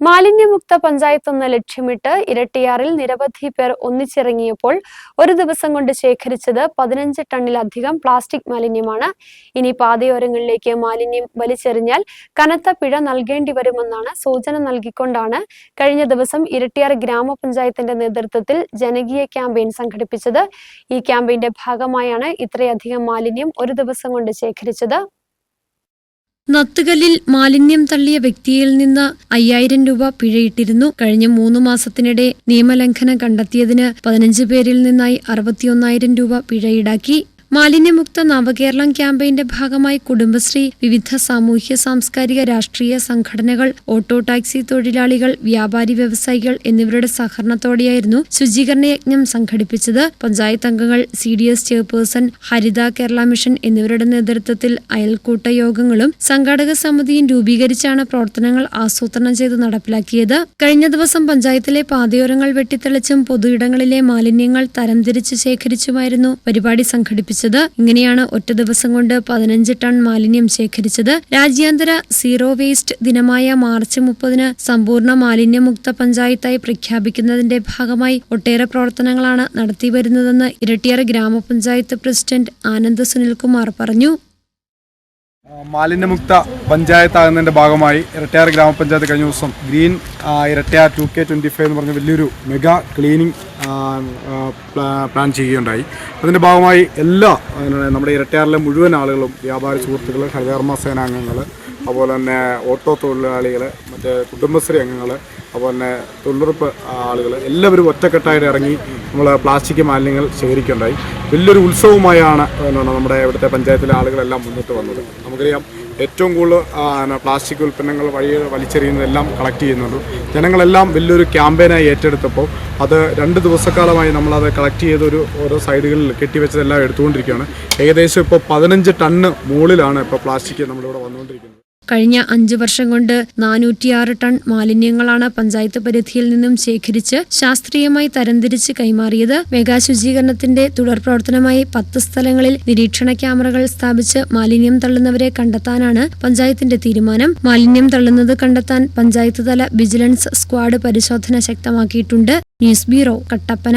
മാലിന്യമുക്ത പഞ്ചായത്ത് എന്ന ലക്ഷ്യമിട്ട് ഇരട്ടിയാറിൽ നിരവധി പേർ ഒന്നിച്ചിറങ്ങിയപ്പോൾ ഒരു ദിവസം കൊണ്ട് ശേഖരിച്ചത് പതിനഞ്ച് ടണ്ണിലധികം പ്ലാസ്റ്റിക് മാലിന്യമാണ്. ഇനി പാതയോരങ്ങളിലേക്ക് മാലിന്യം വലിച്ചെറിഞ്ഞാൽ കനത്ത പിഴ നൽകേണ്ടി വരുമെന്നാണ് സൂചന നൽകിക്കൊണ്ടാണ് കഴിഞ്ഞ ദിവസം ഇരട്ടിയാർ ഗ്രാമപഞ്ചായത്തിന്റെ നേതൃത്വത്തിൽ ജനകീയ ക്യാമ്പയിൻ സംഘടിപ്പിച്ചത്. ഈ ക്യാമ്പയിന്റെ ഭാഗമായാണ് ഇത്രയധികം മാലിന്യം ഒരു ദിവസം കൊണ്ട് ശേഖരിച്ചത്. നത്തുകല്ലിൽ മാലിന്യം തള്ളിയ വ്യക്തിയിൽ നിന്ന് അയ്യായിരം രൂപ പിഴയിട്ടിരുന്നു. കഴിഞ്ഞ മൂന്ന് മാസത്തിനിടെ നിയമലംഘനം കണ്ടെത്തിയതിന് പതിനഞ്ച് പേരിൽ നിന്നായി അറുപത്തിയൊന്നായിരം രൂപ പിഴ ഈടാക്കി. മാലിന്യമുക്ത നവകേരളം ക്യാമ്പയിന്റെ ഭാഗമായി കുടുംബശ്രീ വിവിധ സാമൂഹ്യ സാംസ്കാരിക രാഷ്ട്രീയ സംഘടനകൾ ഓട്ടോ ടാക്സി തൊഴിലാളികൾ വ്യാപാരി വ്യവസായികൾ എന്നിവരുടെ സഹകരണത്തോടെയായിരുന്നു ശുചീകരണ യജ്ഞം സംഘടിപ്പിച്ചത്. പഞ്ചായത്ത് അംഗങ്ങൾ C D S chairperson Haritha Kerala mission എന്നിവരുടെ നേതൃത്വത്തിൽ അയൽക്കൂട്ട യോഗങ്ങളും സംഘാടക സമിതിയും രൂപീകരിച്ചാണ് പ്രവർത്തനങ്ങൾ ആസൂത്രണം ചെയ്ത് നടപ്പിലാക്കിയത്. കഴിഞ്ഞ ദിവസം പഞ്ചായത്തിലെ പാതയോരങ്ങൾ വെട്ടിത്തെളിച്ചും പൊതുയിടങ്ങളിലെ മാലിന്യങ്ങൾ തരംതിരിച്ച് ശേഖരിച്ചുമായിരുന്നു പരിപാടി സംഘടിപ്പിച്ചത്. ഇങ്ങനെയാണ് ഒറ്റ ദിവസം കൊണ്ട് പതിനഞ്ച് ടൺ മാലിന്യം ശേഖരിച്ചത്. രാജ്യാന്തര സീറോ വേസ്റ്റ് ദിനമായ മാർച്ച് മുപ്പതിന് സമ്പൂർണ മാലിന്യമുക്ത പഞ്ചായത്തായി പ്രഖ്യാപിക്കുന്നതിന്റെ ഭാഗമായി ഒട്ടേറെ പ്രവർത്തനങ്ങളാണ് നടത്തിവരുന്നതെന്ന് ഇരട്ടിയാർ ഗ്രാമപഞ്ചായത്ത് പ്രസിഡന്റ് ആനന്ദ് സുനിൽകുമാർ പറഞ്ഞു. മാലിന്യമുക്ത പഞ്ചായത്താകുന്നതിന്റെ ഭാഗമായി ഇരട്ടയാർ ഗ്രാമപഞ്ചായത്ത് കഴിഞ്ഞ ദിവസം green Erattayar two K twenty five എന്ന് പറഞ്ഞ വലിയൊരു മെഗാ ക്ലീനിങ് പ്ലാൻ ചെയ്യുകയുണ്ടായി. അതിന്റെ ഭാഗമായി എല്ലാ നമ്മുടെ ഇരട്ടയാറിലെ മുഴുവൻ ആളുകളും വ്യാപാര സുഹൃത്തുക്കൾ ഹരിതകർമ്മ സേനാംഗങ്ങൾ അതുപോലെ തന്നെ ഓട്ടോ തൊഴിലാളികൾ മറ്റേ കുടുംബശ്രീ അംഗങ്ങൾ അതുപോലെ തന്നെ തൊഴിലുറപ്പ് ആളുകൾ എല്ലാവരും ഒറ്റക്കെട്ടായിട്ട് ഇറങ്ങി നമ്മൾ പ്ലാസ്റ്റിക് മാലിന്യങ്ങൾ ശേഖരിക്കുകയുണ്ടായി. വലിയൊരു ഉത്സവമായാണ് നമ്മുടെ ഇവിടുത്തെ പഞ്ചായത്തിലെ ആളുകളെല്ലാം മുന്നോട്ട് വന്നത്. നമുക്കറിയാം ഏറ്റവും കൂടുതൽ പ്ലാസ്റ്റിക് ഉൽപ്പന്നങ്ങൾ വഴി വലിച്ചെറിയുന്നതെല്ലാം കളക്ട് ചെയ്യുന്നുണ്ട്. ജനങ്ങളെല്ലാം വലിയൊരു ക്യാമ്പയിനായി ഏറ്റെടുത്തപ്പോൾ അത് രണ്ട് ദിവസക്കാലമായി നമ്മളത് കളക്ട് ചെയ്തൊരു ഓരോ സൈഡുകളിൽ കെട്ടിവെച്ചതെല്ലാം എടുത്തുകൊണ്ടിരിക്കുകയാണ്. ഏകദേശം ഇപ്പോൾ പതിനഞ്ച് ടണ്ണ് മുകളിലാണ് ഇപ്പോൾ പ്ലാസ്റ്റിക് നമ്മളിവിടെ വന്നുകൊണ്ടിരിക്കുന്നത്. കഴിഞ്ഞ അഞ്ചു വർഷം കൊണ്ട് നാനൂറ്റിയാറ് ടൺ മാലിന്യങ്ങളാണ് പഞ്ചായത്ത് പരിധിയിൽ നിന്നും ശേഖരിച്ച് ശാസ്ത്രീയമായി തരംതിരിച്ച് കൈമാറിയത്. മെഗാ ശുചീകരണത്തിന്റെ തുടർ പ്രവർത്തനമായി പത്ത് സ്ഥലങ്ങളിൽ നിരീക്ഷണ ക്യാമറകൾ സ്ഥാപിച്ച് മാലിന്യം തള്ളുന്നവരെ കണ്ടെത്താനാണ് പഞ്ചായത്തിന്റെ തീരുമാനം. മാലിന്യം തള്ളുന്നത് കണ്ടെത്താൻ പഞ്ചായത്ത് തല വിജിലൻസ് സ്ക്വാഡ് പരിശോധന ശക്തമാക്കിയിട്ടുണ്ട്. News bureau Kattappana.